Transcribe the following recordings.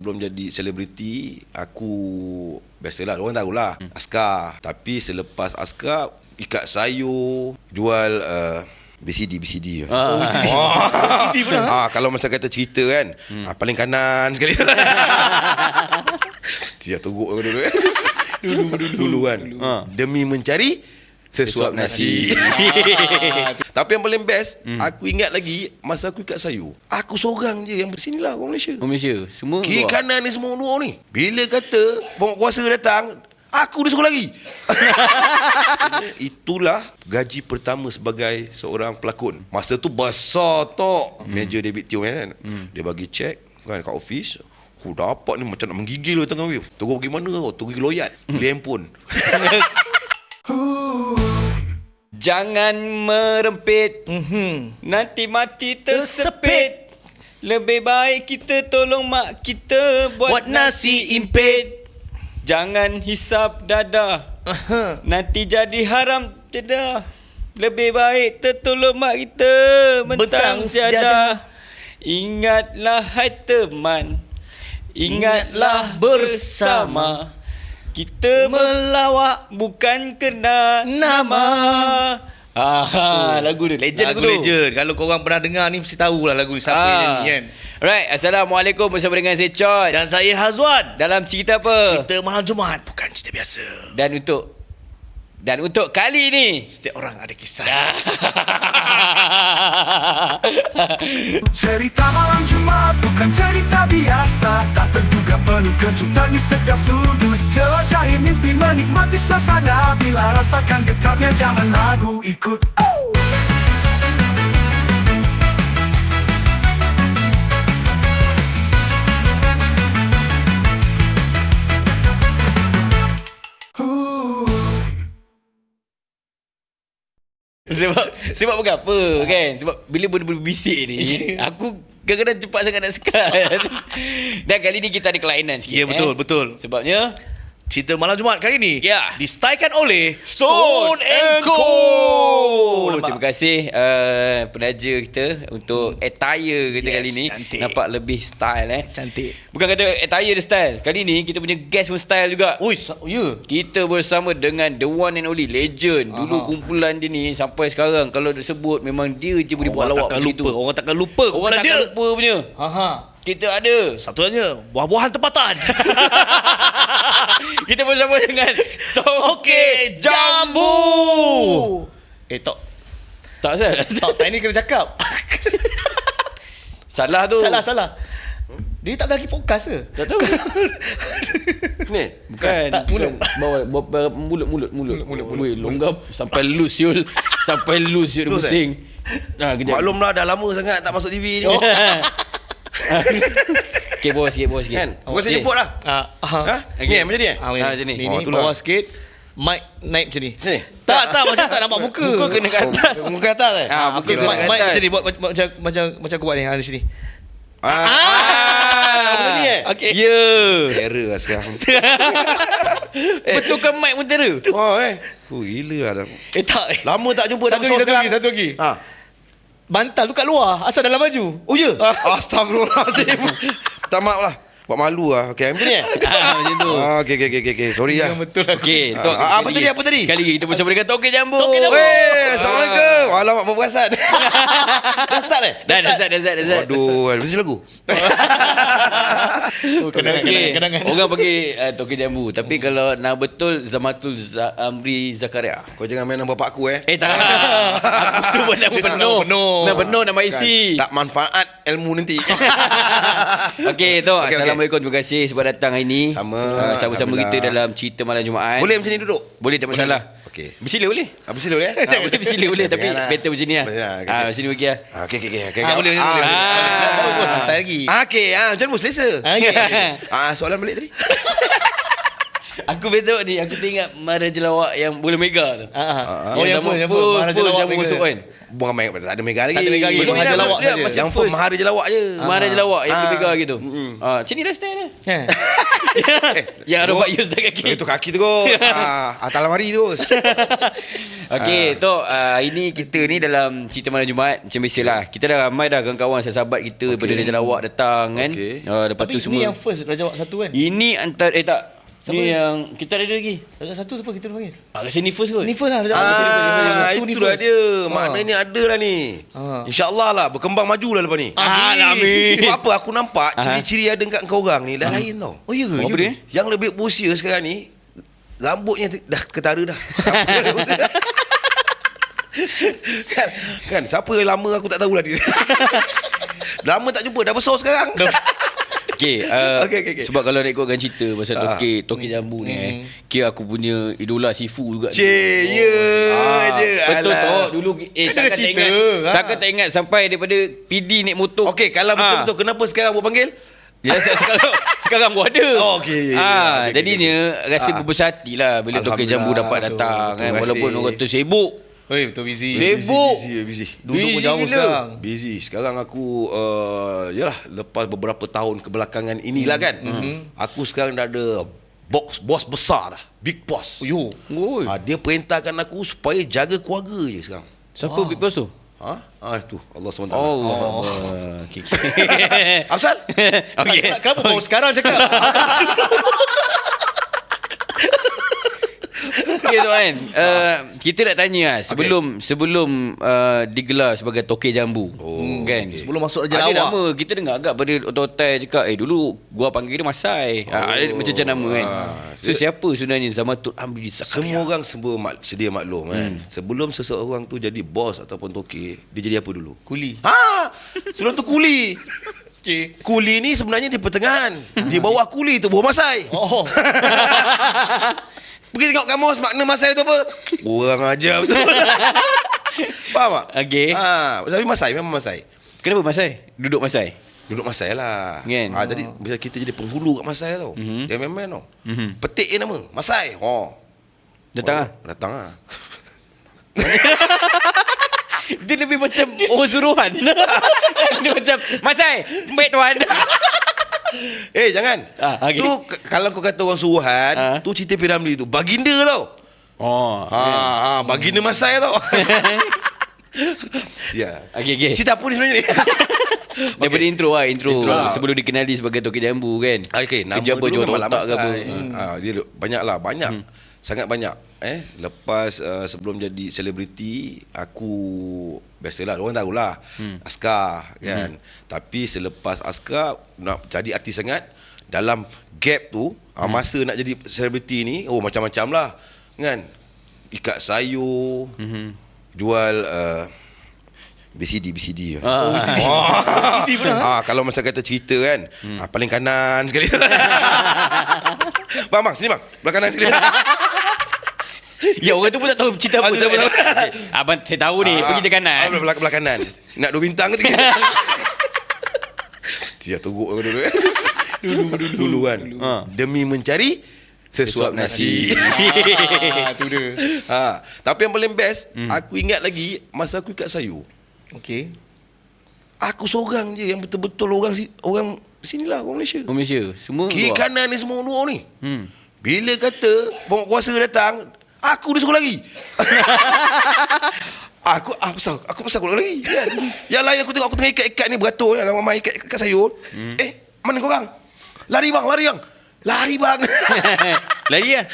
Belum jadi selebriti, aku biasalah orang tahulah hmm. askar. Tapi selepas askar ikat sayur, jual uh, BCD BCD. Ah. Oh, BCD. BCD pula. Ah, kalau macam kata cerita kan, hmm. ah, paling kanan sekali. Dia teruk aku dulu. dulu dulu dulu kan. Ah. Demi mencari sesuap nasi. Tapi yang paling best, hmm. aku ingat lagi masa aku ikat sayur. Aku seorang je yang bersini lah orang Malaysia. Orang Malaysia Semua Kiri luar. kanan ni semua luar ni. Bila kata penguasa datang, aku dia suruh lagi. Itulah gaji pertama sebagai seorang pelakon. Masa tu besar tok hmm. meja David Teo kan. Hmm. Dia bagi cek kan kat office. Oh, dapat ni macam nak menggigil tengah view. Terus pergi mana kau? Terus pergi loyat. Beli handphone. Jangan merempit. Mm-hmm. Nanti mati tersepit. Lebih baik kita tolong mak kita Buat, Buat nasi impit. Jangan hisap dadah Nanti jadi haram dedah Lebih baik tertolong mak kita Bentang sejadah Ingatlah hai teman. Ingatlah bersama Kita melawak bukan kena nama Ah, lagu tu legend lagu, Lagu tu. legend. Kalau korang pernah dengar ni mesti tahulah lagu ni siapa yang Ah. nyanyi kan. Alright, Assalamualaikum bersama dengan saya Chot. Dan saya Hazwan. Dalam cerita apa? Cerita malam Jumaat bukan cerita biasa. Dan untuk dan untuk kali ni Setiap orang ada kisah. Cerita malam Jumat bukan cerita biasa Tak terduga penuh kejutan di setiap sudut Jelajahi mimpi menikmati suasana Bila rasakan getarnya jangan lagu ikut oh! sebab sebab bukan apa kan? Sebab bila benda-benda bisik ni aku kadang-kadang cepat sangat nak sekat. Dan kali ni kita ada kelainan sikit. Ya, betul, eh. betul. Sebabnya Cerita malam Jumaat kali ni Ya. distarkan oleh Stone and Co. Nampak? Terima kasih uh, penaja kita untuk attire kita Yes, kali ni. cantik. Nampak lebih style eh. Cantik. Bukan kata attire dia style. Kali ni kita punya guest pun style juga. Ui, sa- ya. Kita bersama dengan the one and only legend. Dulu Aha. kumpulan dia ni sampai sekarang kalau disebut memang dia je boleh buat Orang lawak macam lupa. itu. Orang takkan lupa Orang kumpulan takkan dia. lupa punya. Aha. Kita ada. Satunya buah-buahan tempatan. kita bersama dengan Toke Jambu. Eh, tok. Tak salah. Tok, time ni kena cakap. Salah tu. salah, salah. Dia tak ada lagi podcast ke? Tak tahu. Ni, bukan. Tak, mulut. Bawa, mulut, mulut, mulut. Mulut, mulut. Weh, longgap sampai loose yul. Sampai loose yul Loose, pusing. Ha. Maklumlah dah lama sangat tak masuk TV ni. Oh. Okey, bawa sikit, bawa sikit. Kan? Gua saya jemput lah. Ah, Ha? ah. Ni macam ni eh? Ah, Ah, macam ni. Ni, Oh, ni bawah sikit. Mic naik macam ni. Sini. Tak, tak macam tak nampak muka. Muka kena kat atas. Oh, muka atas eh? Ah, Okey, muka mic, kena kat mic atas. macam ni buat macam macam macam macam aku buat ni. Ha di sini. Ah. ah. Ni eh? Okey. Ya. Terror lah sekarang. Betul ke mic pun terror? Oh eh. Oh gila lah. Eh tak. Lama tak jumpa Satu lagi, satu lagi, satu lagi. Ha. Bantal tu kat luar, asal dalam baju. Oh ya? Ah. Astagfirullahalazim. Tak maaf lah. Buat malu lah. Okey, macam ni eh? Ah, macam tu. Ah, okey, okey, okey, okey. Sorry lah. Yang betul lah. Okey, Tok. Ah, apa sekali tadi, apa tadi? Sekali lagi kita bersama dengan Toke Jambu. Toke Jambu. Weh, Assalamualaikum. Alamak, berperasan. dah start eh? Dah, dah start, dah start, dah start. Aduh, mesti lagu. Oh, kenangan, Okey, kenangan, kenangan. Orang panggil uh, Toke Jambu. Tapi kalau nama betul Zamatul Z- Amri Zakaria. Kau jangan main nama bapak aku eh. Eh tak. Aku tu pun nama Dia sebut penuh. nama penuh. Nama penuh nama isi. Tak manfaat ilmu nanti. Okey, Tok. Okey, okey. Assalamualaikum. Terima kasih sebab datang hari ini. Sama. Uh, sama-sama kita dalam cerita malam Jumaat. Boleh macam ni duduk? Boleh tak masalah. Okey. Bersila boleh. Apa sila boleh? Ah, boleh bersila boleh tapi better macam ni lah. Ah, okey. macam ni bagi lah. Ah, Okey, okey, okey. okey. Ah, boleh, boleh, boleh. Ah. Santai lagi. Ah, okey. Ah, macam mana selesa? Ah, ya. Ah, soalan balik tadi. Aku besok ni Aku teringat Maharaja lawak Yang bola mega tu Ah, ah. Ah, Oh yang first, yang first, first. Maharaja first lawak yang Mega. masuk kan Bukan main tak ada mega lagi. Tak ada mega lagi, Belum Maharaja ada. lawak Dia saja. Yang first Maharaja lawak je. Maharaja lawak Yang bola Ah. mega gitu Ah, Macam ni dah style dia Eh. Yang ada Tengok. buat use dah kaki Itu kaki tu ah, atas lemari tu. Okey, Tok, uh, ini kita ni dalam cerita malam Jumaat macam biasalah. Kita dah ramai dah kawan-kawan sahabat kita okay. daripada Raja Lawak datang kan. Uh, lepas Tapi tu ni semua. yang first Raja Wak satu kan? Ini antara eh tak. Siapa ni yang kita ada lagi. Raja satu siapa kita panggil? Ah, rasa ni first kot. Ni first lah Ah, satu ni itulah first. dia. Ah. Maknanya ada lah ni. Ah. InsyaAllah lah. Berkembang maju lah lepas ni. Ah, amin. Sebab apa aku nampak ciri-ciri ada dekat kau orang ni dah lain tau. Oh ya ke? Apa dia? Yang lebih berusia sekarang ni rambutnya dah ketara dah. Siapa yang ada berusia? kan, kan siapa yang lama aku tak tahulah dia. lama tak jumpa dah besar sekarang. Okey, uh, Okey, okey, okey. sebab kalau nak ikutkan cerita pasal Ah. Toke, Toke Jambu ni eh. Kira aku punya idola Sifu juga. Cik, ya je. Betul Alah. Tok, dulu eh Kan takkan tak cerita. ingat. Ah. Takkan tak ingat sampai daripada PD naik motor. Okey, kalau Ah. betul-betul kenapa sekarang aku panggil? Ya, se- sekarang sekarang gua ada. Oh, okey, ya, ya, Ah, okey, okey, jadinya rasa Ah. berbesar hati lah bila Toke Jambu dapat datang betul. kan walaupun orang tu sibuk. Oi, betul busy. Sibuk. Busy, busy, busy. Duduk pun Busy jauh gila. sekarang. Busy. Sekarang aku uh, yalah lepas beberapa tahun kebelakangan inilah kan. Aku sekarang dah ada box bos besar dah. Big boss. Yo. Oi. Ha, dia perintahkan aku supaya jaga keluarga je sekarang. Siapa Big Boss tu? Ha? Ah tu Allah SWT. Allah. Oh. Okey. okey. Afsal? Okey. Kenapa baru sekarang cakap? Okey tu kan. Uh, kita nak tanya lah sebelum sebelum uh, digelar sebagai Toke Jambu. Oh, kan. okey. Sebelum masuk Raja ada Lawak. nama kita dengar agak pada ototai cakap eh dulu gua panggil dia Masai. Oh. Ha, ada macam-macam nama kan. Ah, So siapa sebenarnya Zamatul Amri Zakaria? Semua orang semua mak, sedia maklum kan. Sebelum seseorang tu jadi bos ataupun toke, dia jadi apa dulu? Kuli. Ha! Sebelum tu kuli. Okey. Kuli ni sebenarnya di pertengahan. Di bawah kuli tu buah masai. Oh. Pergi tengok kamus makna masai tu apa? Orang ajar betul. Faham tak? Okey. Ha, tapi masai memang masai. Kenapa Masai? Duduk Masai. Duduk masai lah. Kan? Ha, jadi bila kita jadi penghulu kat masai tau. Mhm. Dia memang tau. Mhm. Petik je nama. Masai. Oh. Datang ah. Datang ah. Dia lebih macam oh suruhan. dia macam Masai, baik tuan. Eh jangan. Ah, okey. Tu kalau kau kata orang suruhan, Ah. tu cerita Piramli tu. Baginda tau. Oh. Ha, ha baginda masai tau. ya. Okey okey. Cerita apa ni sebenarnya ni? Daripada intro lah intro, Intro lah. Sebelum dikenali sebagai Toki Jambu kan Okey, nama Kerja apa dulu memang otak ke apa Masai. Ha, dia banyak lah, banyak. Sangat banyak. Eh, lepas uh, sebelum jadi selebriti, aku biasalah orang tahulah. Hmm. Askar kan. Tapi selepas askar nak jadi artis sangat dalam gap tu, hmm. masa nak jadi selebriti ni, oh macam-macam lah. Kan? Ikat sayur, Mhm. jual uh, BCD BCD. Ah. Oh, BCD. ah, kalau macam kata cerita kan, hmm. ah, paling kanan sekali. bang, bang, sini bang. Belah kanan sekali. Ya orang tu pun tak tahu cerita apa Ah, tak tahu, tak tahu. Abang saya tahu ni Pergi je Ah, kanan belah, belah kanan. Nak dua bintang ke tiga? Sia teruk aku dulu. Dulu, dulu, dulu kan. Ha. Demi mencari sesuap nasi. ah, tu dia. ha. Tapi yang paling best, aku ingat lagi masa aku ikat sayur. Okey. Aku seorang je yang betul-betul orang si, orang sinilah orang Malaysia. Oh Malaysia Semua Kiri luar. kanan ni semua luar ni. hmm. Bila kata penguasa datang, aku dia suruh lari. aku ah pasal aku pasal aku lari. Kan? Yang lain aku tengok aku tengah ikat-ikat ni beratur ni ramai ikat ikat sayur. Hmm. Eh, mana korang? Lari bang, lari bang. Lari bang. Lari lah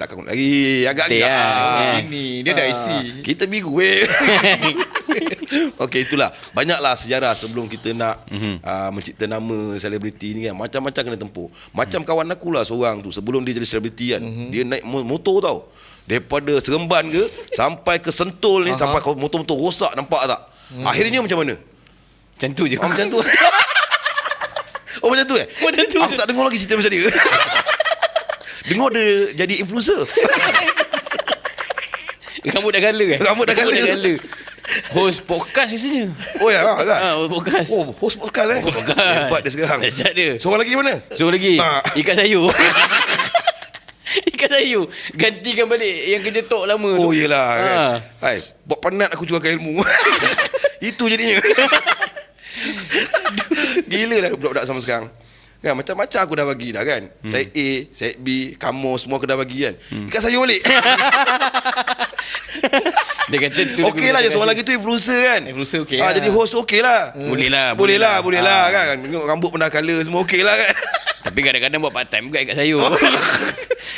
tak aku lari agak-agak. Betul lah. Ah. Sini, dia dah Ah, isi. Kita biru weh. Okey itulah. Banyaklah sejarah sebelum kita nak mm-hmm. uh, mencipta nama selebriti ni kan. Macam-macam kena tempuh. Macam kawan aku lah seorang tu sebelum dia jadi selebriti kan. Mm-hmm. Dia naik mo- motor tau. Daripada Seremban ke sampai ke Sentul ni Aha. sampai motor-motor rosak nampak tak? Mm. Akhirnya macam mana? Macam tu je Oh, macam tu. oh macam tu eh? Macam tu Aku tak dengar lagi cerita macam dia. dengar dia jadi influencer. Rambut dah gala kan Rambut dah gala. Rambut dah gala Host podcast rasanya Oh ya, ha, kan? Host podcast Oh, host podcast eh. Oh, podcast. Hebat dia sekarang. Dahsyat dia. Seorang lagi mana? So lagi Ah. Ikat sayur Sayur. Gantikan balik yang kerja tok lama tu. Oh yelah kan. Ha. Hai, buat penat aku jualkan ilmu. Itu jadinya. Gila dah budak-budak sama sekarang. Kan macam-macam aku dah bagi dah kan. Hmm. Saya A, saya B, kamu semua aku dah bagi kan. Hmm. Ikat sayur balik. Dia kata tu okey lah seorang lagi tu influencer kan. Influencer okey Ah lah. jadi host tu okey lah. Boleh lah, Boleh boleh lah, lah. boleh lah kan. Tengok rambut pun dah colour semua okey lah kan. Tapi kadang-kadang buat part time juga ikat sayur.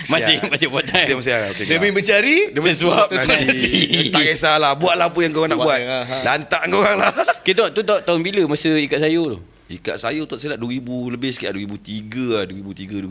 masih Siap. masih buat time. Mesti mesti lah. okey. Demi mencari Sesuap Nasi. nasi. Tak kisahlah Buat lah apa yang korang nak Buat, ha, ha. Lantak korang lah Okay, tu, tu, tu tahun bila masa ikat sayur tu? Ikat sayur tak silap 2000 lebih sikit lah 2003 lah 2003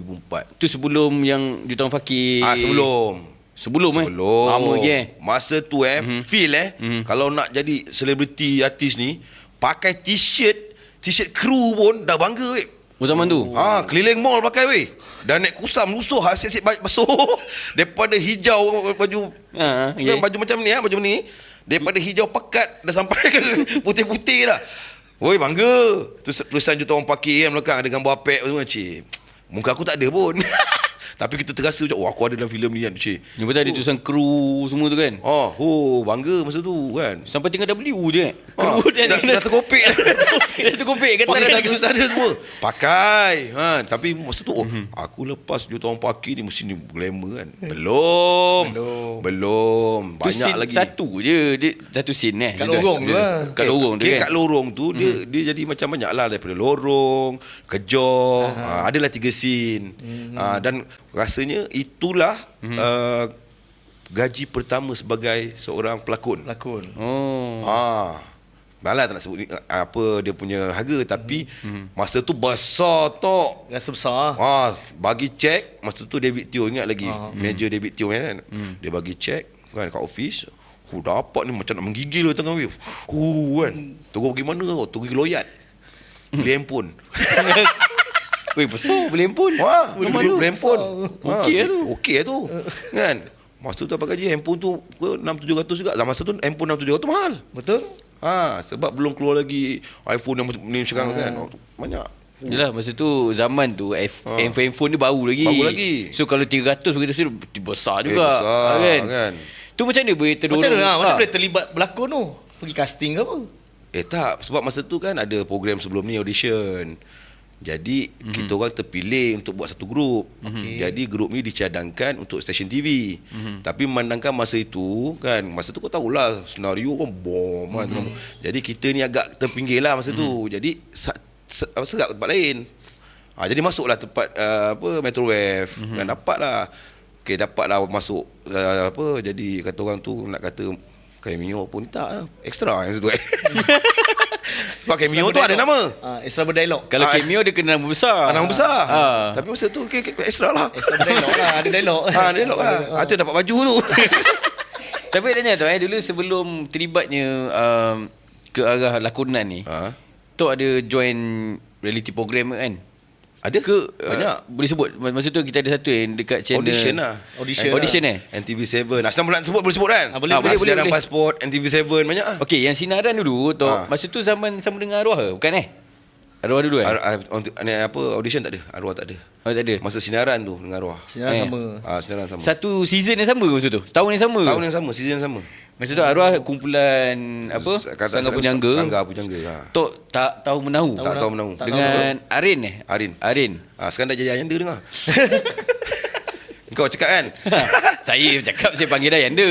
2004 Tu sebelum yang Jutawan Fakir. Ah sebelum Sebelum, eh? Sebelum Lama je eh? Masa tu eh mm-hmm. Feel eh mm-hmm. Kalau nak jadi Selebriti artis ni Pakai t-shirt T-shirt kru pun Dah bangga weh Oh zaman tu? Ah, keliling mall pakai weh. Dan naik kusam lusuh hasil-hasil basuh. Daripada hijau baju Ha, yeah. yeah. baju macam ni ah, baju ni. Daripada hijau pekat dah sampai ke putih-putih dah. Woi bangga. Tu tulisan jutawan pakir kan belakang ada gambar apek tu cik. Muka aku tak ada pun. Tapi kita terasa macam, oh aku ada dalam filem ni kan cik. Yang betul ada tulisan kru semua tu kan? Oh, oh bangga masa tu kan. Sampai tinggal W je eh? Ha, Kru dia dah, dah terkopik Dah terkopik kata Pakai dah tulisan dia semua. Pakai ha, Tapi masa tu oh, Aku lepas jutawan pakir ni Mesti ni glamour kan? Belum. Belum. Belum. Tu Banyak scene lagi. satu je. Dia, Satu scene eh Kat Dia- lorong tu dia- lah. Kat lorong tu kan? Kat lorong tu dia, dia jadi macam banyak lah Daripada lorong Kejor ha, Adalah tiga scene. Ha, Dan rasanya Itulah uh, Gaji pertama sebagai Seorang pelakon Lakon Oh Ah. Malah tak nak sebut ni, ah, apa dia punya harga tapi hmm. masa tu besar tok. Rasa besar Ah, bagi cek masa tu David Teo ingat lagi Ah. manager David Teo kan. Dia bagi cek kan kat office. Hu dapat ni macam nak menggigil tengah view. Hu kan. Tunggu pergi mana kau? Tunggu pergi loyat. Beli handphone. Weh besar boleh handphone Wah, Boleh beli handphone. Okey lah tu. Okey tu. kan? Masa tu dapat gaji handphone tu 6 700 juga. Zaman masa tu handphone 6 700 mahal. Betul Ha, sebab belum keluar lagi iPhone yang ni sekarang kan. Oh, tu Banyak. Yelah masa tu zaman tu F- Ha. handphone, ni baru lagi Baru lagi. So kalau 300 begitu sini besar Eh, juga besar, kan? kan? Tu macam mana boleh terdorong Macam mana lah Macam boleh terlibat berlakon tu Pergi casting ke apa Eh tak, sebab masa tu kan ada program sebelum ni audition. Jadi Mhm. mm-hmm. kita orang terpilih untuk buat satu grup. Okey. Jadi grup ni dicadangkan untuk stesen TV. Mhm. Mm-hmm. Tapi memandangkan masa itu kan, masa tu kau tahulah senario kan bom kan. Mhm. Jadi kita ni agak terpinggir lah masa mm-hmm. tu. Jadi apa, serap ke tempat lain. Ha, jadi masuklah tempat uh, apa Metro Wave Mhm. mm-hmm. kan dapatlah. Okey dapatlah masuk uh, apa jadi kata orang tu nak kata cameo pun tak. Extra yang tu eh. Sebab cameo tu ada nama. Ah, Extra berdialog Kalau Ah, cameo dia kena nama besar Nama besar. Ah. Tapi masa tu okay, extra lah. Extra berdialog lah Ada dialog Ha, dia elok lah. Ha, tu dapat baju tu. Tapi tanya tu eh Dulu sebelum terlibatnya um, Ke arah lakonan ni ha. Tu ada join reality program kan Ada Ke Banyak. uh, Boleh sebut Masa tu kita ada satu yang Dekat channel Audition lah. Audition Eh, Audition eh NTV7. Nah, senang nak sebut boleh sebut kan? Ah, boleh, Ah, boleh, boleh, boleh. pasport NTV7 banyak ah. Okey yang sinaran dulu tu Ah. Masa tu zaman sama dengan arwah ke Bukan eh Arwah dulu eh Ar- ar- untuk- ni apa audition tak ada. Arwah tak ada. Oh tak ada Masa sinaran tu dengan arwah. Sinaran Eh. sama Ah, sinaran sama. Satu season yang sama ke masa tu Tahun yang sama ke? Tahun yang sama, season yang sama. Masa tu arwah kumpulan Apa Kata- Sangga Pujangga Sangga Pujangga. Ha. Tok tak tahu menahu Tak tahu menahu. Tak Dengan Arin eh Arin. Arin Ah, sekarang dah jadi ayanda dengar. Kau cakap kan? Saya cakap saya panggil dia Yanda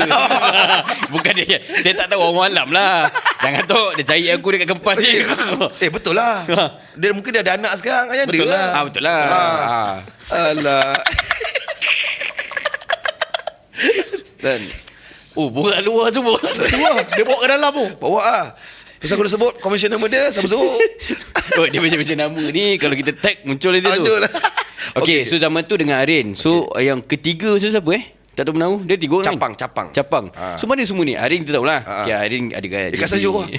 Bukan dia Saya tak tahu orang malam lah Jangan tu Dia cari aku dekat kempas ni eh betul lah. Dia mungkin dia ada anak sekarang ayanda Betul lah. ah, Betul lah Ah. ah. Alah. Dan Oh borak luar semua Wah, Dia bawa ke dalam tu bawa ah. Pasal aku dah sebut Komisioner nama dia Siapa suruh Oh dia macam-macam nama ni Kalau kita tag muncul dia tu Ada lah Okay, so zaman tu dengan Arin So yang ketiga tu siapa eh Tak tahu menahu Dia tiga orang Capang, kan? capang. Capang Ah. So mana semua ni Arin kita tahulah Ah. okay, Arin ada kat Ikat sayur lah.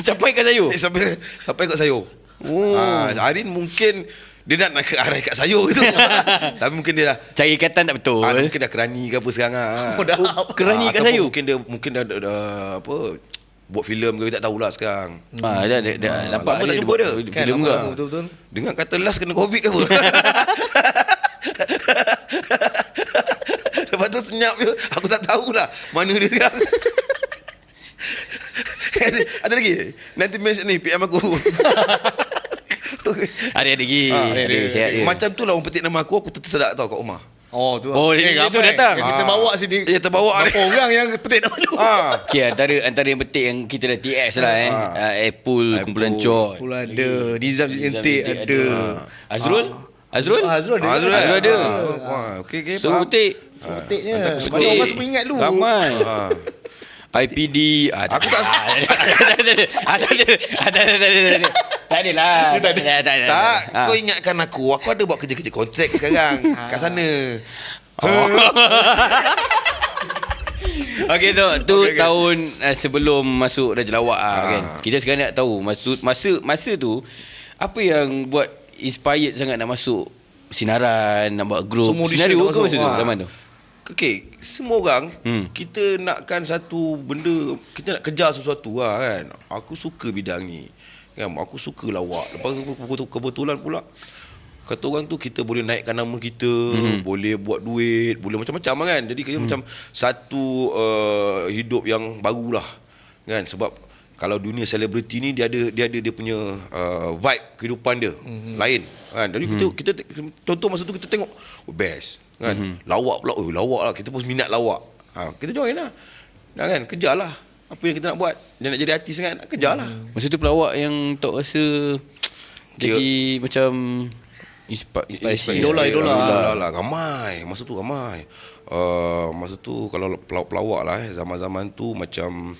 Capang ikat sayur Eh, sampai sampai kat sayur. Oh. Ha, Arin mungkin dia nak nak ke arah ikat sayur gitu. Tapi mungkin dia dah Cari ikatan tak betul ah, mungkin dah kerani ke apa sekarang ah. Oh, dah. Oh, kerani Ah, ikat ataupun sayur Mungkin dia mungkin dah, dah, dah apa buat filem ke tak tahulah sekarang. Ah, dah, dah, dah Ah, nampak dia jumpa buat dia. Filem Kan, juga lama, Betul-betul Dengar kata last kena covid ke apa. Lepas tu senyap je. Aku tak tahulah mana dia sekarang. ada, ada lagi? Nanti mention ni PM aku. Ada ada lagi. Ah, ada, ada. Macam tu lah orang petik nama aku, aku tersedak tau kat rumah. Oh tu. Oh, dia- dia tu ramai. datang. Kita Ah. bawa sini. Ya, terbawa Berapa ni. orang yang petik nama tu? Ah. Okay, antara antara yang penting yang kita dah TX lah eh. Apple, kumpulan cot. Pula ada. Nizam Jentik ada. Azrul? Azrul? Azrul ada. Azrul, eh? Ada. Ah, Wah, okey okey. So, petik. Petiknya. Sebab orang semua ingat dulu. Ramai. Ah. IPD ada. Aku tak- ada. Ada ada ada ada ada. Tak ada lah. Tak ada. Tak ada. Tak, Ah. kau ingatkan aku. Aku ada buat kerja-kerja kontrak sekarang kat sana. Okey tu tu Okey, okey. tahun uh, sebelum masuk Raja Lawak ah, Ah. kan. Kita sekarang nak tahu maksud masa masa tu apa yang buat inspired sangat nak masuk sinaran, nak buat group. Semua Senario nak ke masa tu Ah. zaman tu? Okey, semua orang hmm. kita nakkan satu benda, kita nak kejar sesuatu lah kan. Aku suka bidang ni. Kan, aku suka lawak. Lepas tu kebetul- kebetulan pula kata orang tu kita boleh naikkan nama kita, hmm. boleh buat duit, boleh macam-macam lah kan. Jadi kita hmm. macam satu uh, hidup yang barulah. Kan sebab kalau dunia selebriti ni dia ada dia ada dia punya uh, vibe kehidupan dia hmm. lain kan. Jadi kita kita contoh masa tu kita tengok oh, best kan. Hmm. Lawak pula, oh lawak lah. Kita pun minat lawak. Ha, kita join lah. Nah, kan, kejarlah apa yang kita nak buat. Dia nak jadi artis kan, kejarlah. Hmm. Masa tu pelawak yang tak rasa jadi macam inspi- inspirasi. Idola, lah. Ramai. Masa tu ramai. Uh, masa tu kalau pelawak-pelawak lah eh, zaman-zaman tu macam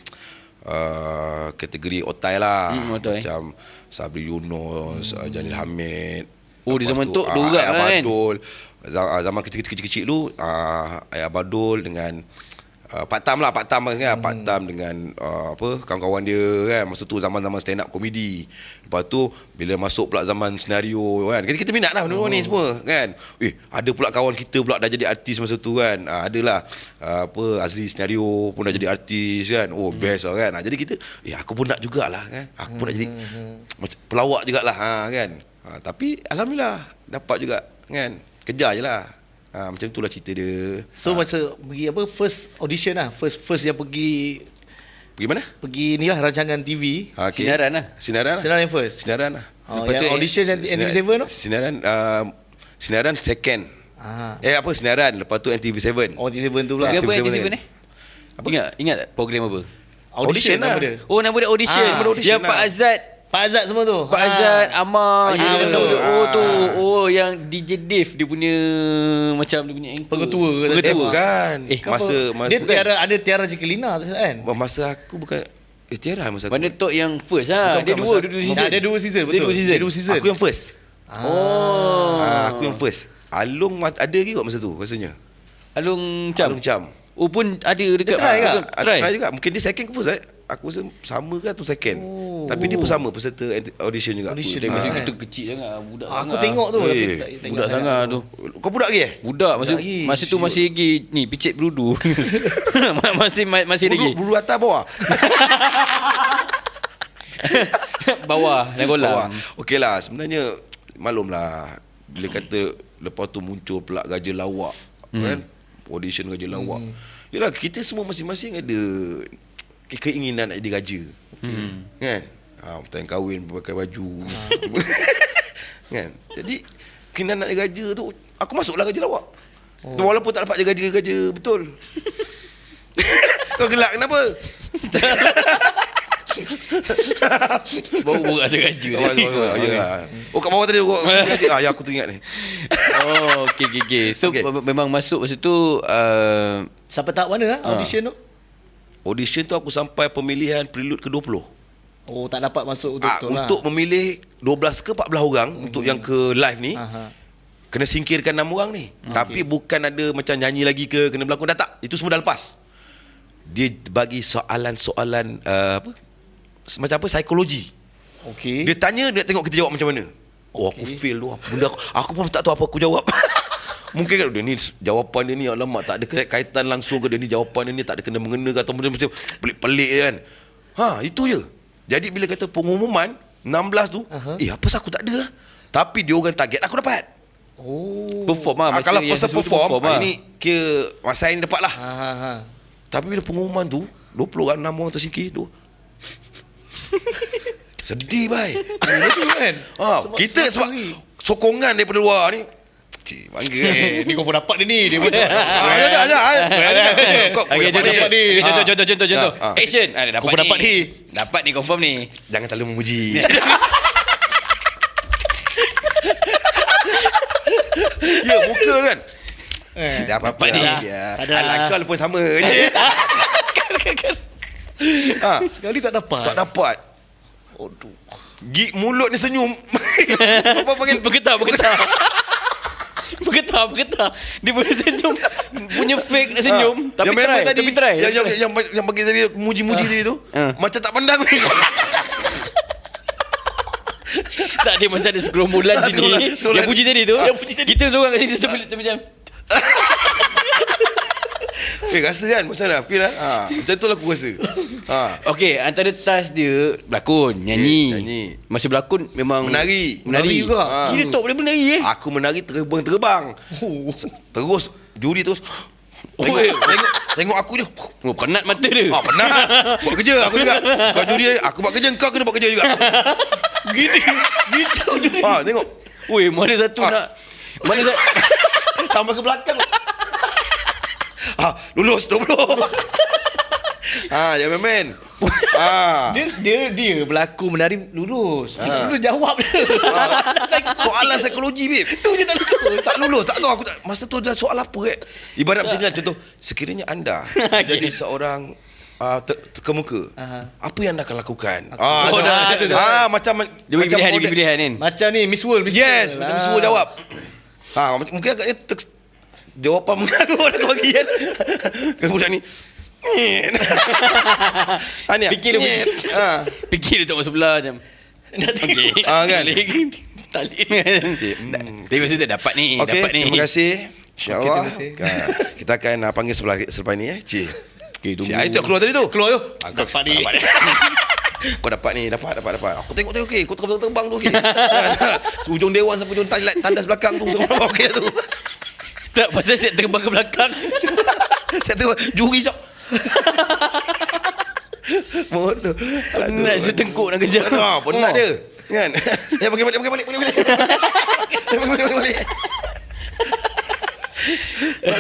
uh, kategori otai lah. Hmm, otai. Macam Sabri Yunus, hmm. Jalil Hamid. Oh, di zaman tu orang Ayah lah kan? Badul. Zaman, ah, zaman kecil-kecil dulu, uh, Ayah Badul dengan uh, Pak Tam lah, Pak Tam kan. Hmm. Pak Tam dengan uh, apa kawan-kawan dia kan. Masa tu zaman-zaman stand up komedi. Lepas tu bila masuk pula zaman senario kan. Kita, kita minat lah benda-benda Oh. ni semua kan. Eh, ada pula kawan kita pula dah jadi artis masa tu kan. Uh, adalah uh, apa Azli senario pun dah jadi artis kan. Oh, best lah kan. Uh, jadi kita eh aku pun nak jugalah kan. Aku pun nak jadi macam pelawak jugalah ha kan. Ha, tapi alhamdulillah dapat juga kan. Kejar je lah. Ha, macam itulah cerita dia. So masa pergi apa first audition lah. First first yang pergi Pergi mana? pergi ni lah rancangan TV. Ha, okey. Sinaran lah. Sinaran lah. Sinaran yang first. Sinaran lah. Oh, Lepas tu yang audition yang Sinar- NTV7 tu? Sinaran uh, Sinaran second. Ah. Eh apa sinaran lepas tu NTV7. Oh, TV tu pula. Apa TV7 NTV ni. ni? Ingat ingat tak program apa? Audition, Audition nama lah. dia. Oh nama dia audition. Ah, Nama dia audition yang Pak lah. Azad Pak Azad semua tu. Pak Ah. Azad, Amar, Ah, ah, ya. betul. Oh tu, Ah. oh yang DJ Dave dia punya macam dia punya anchor. Pengetua ke tak Eh, bukan. Eh, masa masa Dia tiara ada tiara Cikelina tu kan? masa aku bukan eh Tiara masa aku. Mana Tok yang first ha? Bukan, Dia dua, dia dua season. Ada dua season Dia betul. dua season. Dia dua season. Aku yang first. Oh. Ah, aku yang first. Alung ada lagi kot masa tu rasanya. Alung Cam. Alung Cam. Oh pun ada dekat. Dia try ah, ke? Try. try juga. Mungkin dia second ke first eh? Aku rasa sama ke atau second. Oh. Tapi dia pun sama peserta audition juga. Audition Dia Ah. masa Ah. kita kecil sangat budak. Aku sangat. tengok tu tapi Eh, tak- tak Budak sangat tu. Kau budak lagi eh? Budak masa lagi. masa tu masih lagi ni picit berudu. masih ma- masih lagi bulu atas bawah. bawah dan bawah. kolam. Okey lah. Sebenarnya maklum lah. Bila kata lepas tu muncul pula Raja Lawak. Hmm. Kan? Audition Raja Lawak. Hmm. Yalah kita semua masing-masing ada ke- keinginan nak jadi raja. Hmm. Kan? Ha, time kahwin pakai baju. kan? Jadi keinginan nak jadi raja tu aku masuklah raja lawak. Oh. Walaupun tak dapat jadi raja-raja betul. Kau gelak kenapa? Baru borak sengaja. Oh, oh, oh, ya lah. oh kat bawah tadi aku ah ya aku tu ingat ni. Oh, okey okey okey. So okay. memang masuk masa tu uh, Sampai tahap mana ah audition tu? Audition tu aku sampai pemilihan prelude ke-20. Oh, tak dapat masuk Ah, betul-betul lah. untuk memilih 12 ke 14 orang untuk yang ke live ni Aha. kena singkirkan 6 orang ni. Tapi bukan ada macam nyanyi lagi ke kena berlakon dah tak. Itu semua dah lepas. Dia bagi soalan-soalan uh, apa? Macam apa psikologi. Okey. Dia tanya dia tengok kita jawab macam mana. Oh aku fail tu. Benda aku, aku pun tak tahu apa aku jawab. Mungkin kan dia ni jawapan dia ni alamak tak ada kaitan langsung ke dia ni jawapan dia ni tak ada kena mengena ke atau benda macam pelik-pelik kan. Ha itu je. Jadi bila kata pengumuman 16 tu, Aha. eh apa sah aku tak ada lah. Tapi dia orang target aku dapat. Oh. Perform lah Ah, kalau yang pasal perform, lah. ah, ini kira masa ini dapat lah. Ha ha ha. Tapi bila pengumuman tu 20 6 orang tersingkir tu Sedih bai Betul kan? ha, Sebab Kita sebab hari. Sokongan daripada luar ni Cik bangga kan Eh, ni kau pun dapat dia ni. Dia pun Ah, ada ada. Kau Okay, dapat ni. contoh, contoh, contoh, contoh. Action. Ah, dapat Confirm dapat ni. Dapat ni, confirm ni. Jangan terlalu memuji Ya muka kan Eh, Dapat dapat ni. ya. Alah kau pun sama je ha, Sekali tak dapat. Tak dapat Aduh. Gig mulut ni senyum Apa panggil Bergetar, bergetar. bergetar, bergetar. Dia boleh senyum. Punya fake nak senyum. Tapi yang memang try, tadi, tapi try. Yang, yang, try. yang, yang bagi tadi muji-muji tadi tu Ah. Macam tak pandang Tak, dia macam ada segerombolan sini. Yang puji tadi tu. Yang puji tadi. Kita seorang kat sini. Macam. Eh rasa kan Macam mana Feel lah ha, Macam tu lah aku rasa ha. Okay, antara task dia berlakon, nyanyi. nyanyi. Masa berlakon memang Menari. Menari, Menari juga. Ha. Gila top boleh menari eh. Aku menari terbang-terbang Terus Juri terus Tengok, Oi. tengok, tengok aku je Oh, penat mata dia. Ah, penat Buat kerja aku juga Kau juri Aku buat kerja Kau kena buat kerja juga Gini, gitu je. ha, Tengok Weh, mana satu Ah. nak mana satu Sampai ke belakang ha, Lulus 20 Ha, jangan main Ha. Dia dia dia berlaku menari lurus. Kita Ha. lurus jawab dia. Soalan saya Soalan psikologi babe tu je tak lurus. tak lulus tak tahu aku tak, masa tu ada soal apa eh ibarat macam ni lah, contoh sekiranya anda jadi seorang uh, ter, terkemuka Aha. apa yang anda akan lakukan Oh, dah, tu, tu. ah macam Dia beri pilihan, dia pilihan kan. Macam ni Miss World, Miss yes World. macam semua jawab ha macam- mungkin agaknya ter, jawapan mengaku ada bagi kan kemudian ni Nyet. ha, ni Fikir dia ha. Fikir dia tengok sebelah macam. Okey. Ah, kan? Talik kan. Hmm. Tapi dah dapat ni, Okey, dapat ni. terima kasih. InsyaAllah. Okey, terima Ka- kita akan uh, panggil sebelah, selepas ni eh. Cik. Okey, tunggu. Cik, ah, itu keluar tadi tu. Keluar tu. Ah, kau- Dapat ni. Dapat ni. kau dapat ni, dapat, dapat, dapat. Aku tengok tu okey. Kau terbang terbang tu okey. Ujung dewan sampai ujung tandas, tandas belakang tu semua okey tu. Tak pasal saya terbang ke belakang. Saya tu juri sok. Bodoh. Penat saya tengkuk nak kejar. Ah, penat dia. Kan? Ya panggil balik, panggil balik, panggil balik. Ya, panggil balik, panggil balik.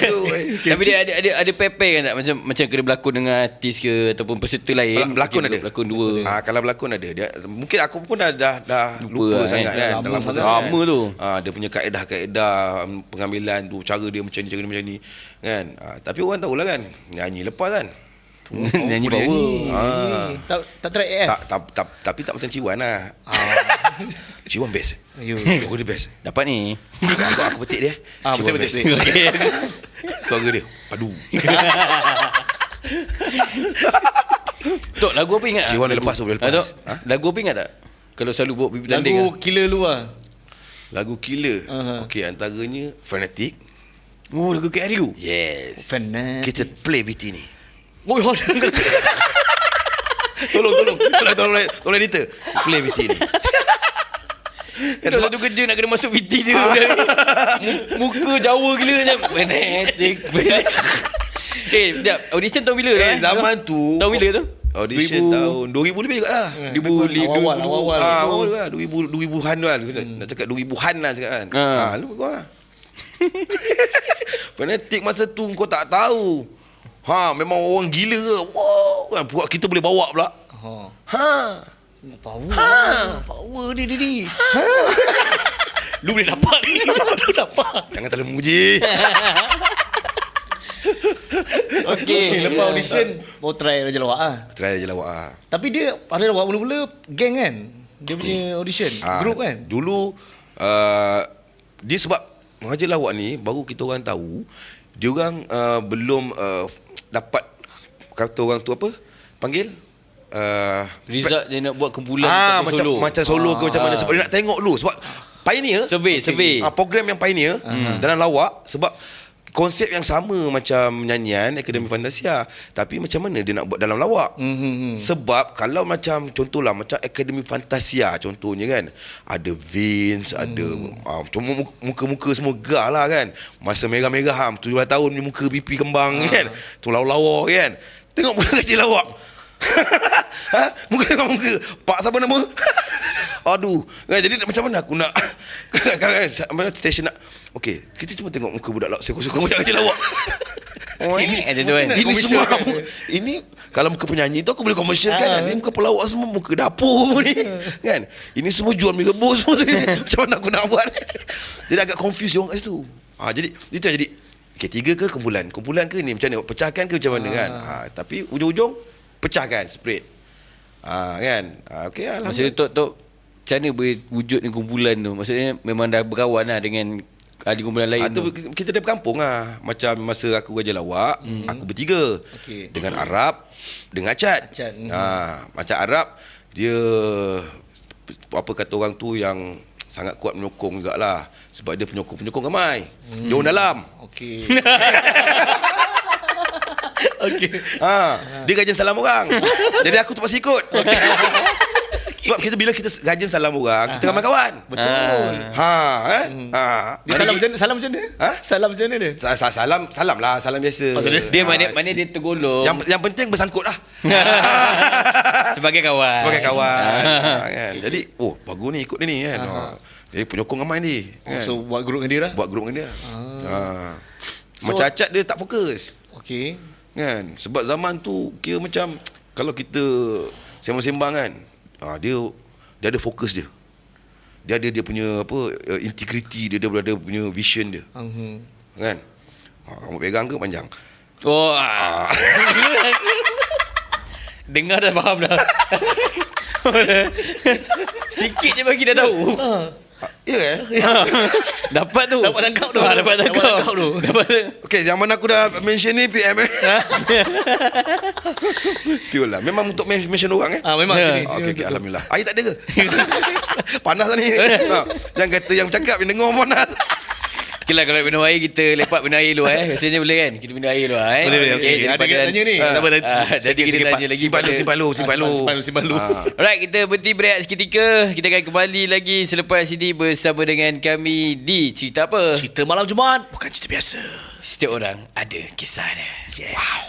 Aduh. eh. Tapi dia ada ada ada pepe kan tak macam macam kena berlakon dengan artis ke ataupun peserta lain. Pel- Berlakon ada. Berlakon dua. Ah kalau berlakon ada dia mungkin aku pun dah dah, dah Lupa lupa, lah, sangat eh. kan Lama dalam masa Lama tu. Ah dia punya kaedah-kaedah pengambilan tu cara dia macam ni cara dia macam ni kan. Ah, tapi orang tahulah kan nyanyi lepas kan. Nyanyi power. Ah. Tak tak try AF. Tak, tak, tak, tapi tak macam Ciwan lah. Ciwan best. Ayo. Suara dia best. Dapat ni. Aku, aku petik dia. Ah, Ciwan betul, betul, best. Okey. Suara dia padu. Tok lagu apa ingat? tak? Jiwa dia Lagu? lepas tu, dia lepas. Ah, Tok, Ha? Lagu apa ingat tak? Kalau selalu buat pipi tanding. Lagu ah. killer luar. Lagu killer. Okey antaranya Fanatic. Oh, lagu KRU. Yes. Fanatic. Kita play BT ni. Oh, ya. tolong tolong tolong tolong tolong editor play BT ni Ada satu kerja nak kena masuk VT dia. Mu- Muka Jawa gila macam. Benetik. Eh, sekejap. Audition tahun bila? eh eh? zaman tu Tahun bila tu? audition 2000 tahun 2000 lebih juga lah Ribu, li- Awal-awal, dulu- awal-awal. Ah, awal lah 2000 2000-an tu kan. Nak cakap 2000-an lah cakap kan. Ah. Ha, lu kau lah. Fanatik masa tu kau tak tahu. Ha, memang orang gila ke. Wow, kan buat kita boleh bawa pula. Ha. Ha. Power. Ha. Power dia dia ni. Lu boleh dapat ni. Lu dapat. Jangan terlalu memuji. Okey. Okay, lepas audition mau try Raja Lawak ah. Try je lawak ah. Tapi dia Raja Lawak mula-mula geng kan. Dia punya audition, Ah, group kan. Dulu uh, dia sebab Raja Lawak ni baru kita orang tahu dia orang uh, belum uh, dapat kata orang tu apa? Panggil uh, Result dia nak buat kumpulan ah, macam solo. macam solo ke macam mana? Ah. sebab dia nak tengok dulu sebab pioneer. Survey, survey. ah, program yang pioneer dalam lawak sebab konsep yang sama macam nyanyian Akademi Fantasia tapi macam mana dia nak buat dalam lawak? Mhm. sebab kalau macam contohlah macam Akademi Fantasia contohnya kan ada Vince ada uh, cuma mu- muka-muka semua gah lah kan. Masa merah-merah ham 17 tahun ni muka pipi kembang kan tu lawa-lawa kan. Tengok muka kecil lawak ha? Muka dengan muka. Pak siapa nama? Aduh. Kan, Jadi macam mana aku nak Mana station nak? Okay Kita cuma tengok muka budak lawak Seko-seko budak kecil lawak. Oh, ini ada tu kan. ini semua mu- Ini Kalau muka penyanyi tu Aku boleh komersial kan? Ini muka pelawak semua Muka dapur ni. Kan? Ini semua jual mie rebus semua ni. Macam mana aku nak buat? Jadi agak confused Diorang kat situ. Ha, Jadi Itu yang jadi Okay tiga ke kumpulan? Kumpulan ke ni? Macam mana? Pecahkan ke macam mana kan? Ha, Tapi ujung-ujung Pecahkan Spread ha, Kan? Ha, Okay Masa Alhamdulillah. Tu Tok Tok Macam mana boleh wujud ni kumpulan tu? Maksudnya memang dah berkawan lah dengan ahli kumpulan lain Ah, tu. tu? kita dari kampung lah. Macam masa aku kerja lawak mm. Aku bertiga. Okey. Dengan Arab Dengan Acat, Acat, ha, Macam Arab Dia Apa kata orang tu yang Sangat kuat menyokong jugalah. Sebab dia penyokong-penyokong ramai. Mm. Dia orang dalam. Okey. Okey. ha, Dia gajian salam orang Jadi aku terpaksa ikut Sebab kita bila kita gajian salam orang Kita ramai kawan Betul. Ha, eh? ha. Dia salam macam? Salam macam mana? Ha? Salam macam mana dia? Sa- sa- Salam Salam lah Salam biasa Oh, dia- Dia Ha, mana mana dia tergolong yang yang penting bersangkut lah sebagai kawan. sebagai kawan ha, kan jadi oh bagus ni ikut dia ni kan ha. jadi penyokong ramai ni Oh, kan? so buat grup dengan dia lah? buat grup dengan dia ha. macam Acat dia tak fokus Okey. Kan sebab zaman tu kira macam kalau kita sembang-sembang kan ha, dia dia ada fokus dia dia ada dia punya apa uh, integrity dia dia ada punya vision dia Mhm. kan ha, rambut pegang ke panjang Oh. ah. Dengar dah faham dah. Sikit je bagi dah tahu. Ha, ya eh dapat tu. Dapat tangkap tu. Ah, dapat tangkap. Dapat tangkap tu. Dapat. Okey, zaman aku dah mention ni PM eh. Siul lah. Memang untuk men- mention orang eh. Ah memang Ya. sini. Okey, okay, alhamdulillah. Air tak ada ke? panas lah ni. ha. Jangan kata yang cakap yang dengar panas. Okay lah kalau minum air kita lepak minum air dulu eh. Biasanya boleh kan? Kita minum air dulu eh. Boleh, boleh. Okey, ada daripada- yang tanya ni. Sabar, dah- ah, Jadi sikit, kita tanya lagi. Simpan lu, simpan lu, simpan lu. Simpan lu, simpan lu. Alright, kita berhenti berehat seketika. Kita akan kembali lagi selepas ini bersama dengan kami di Cerita Apa? Cerita malam Jumaat bukan cerita biasa. Setiap orang ada kisah dia. Yes. Wow.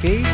Okay,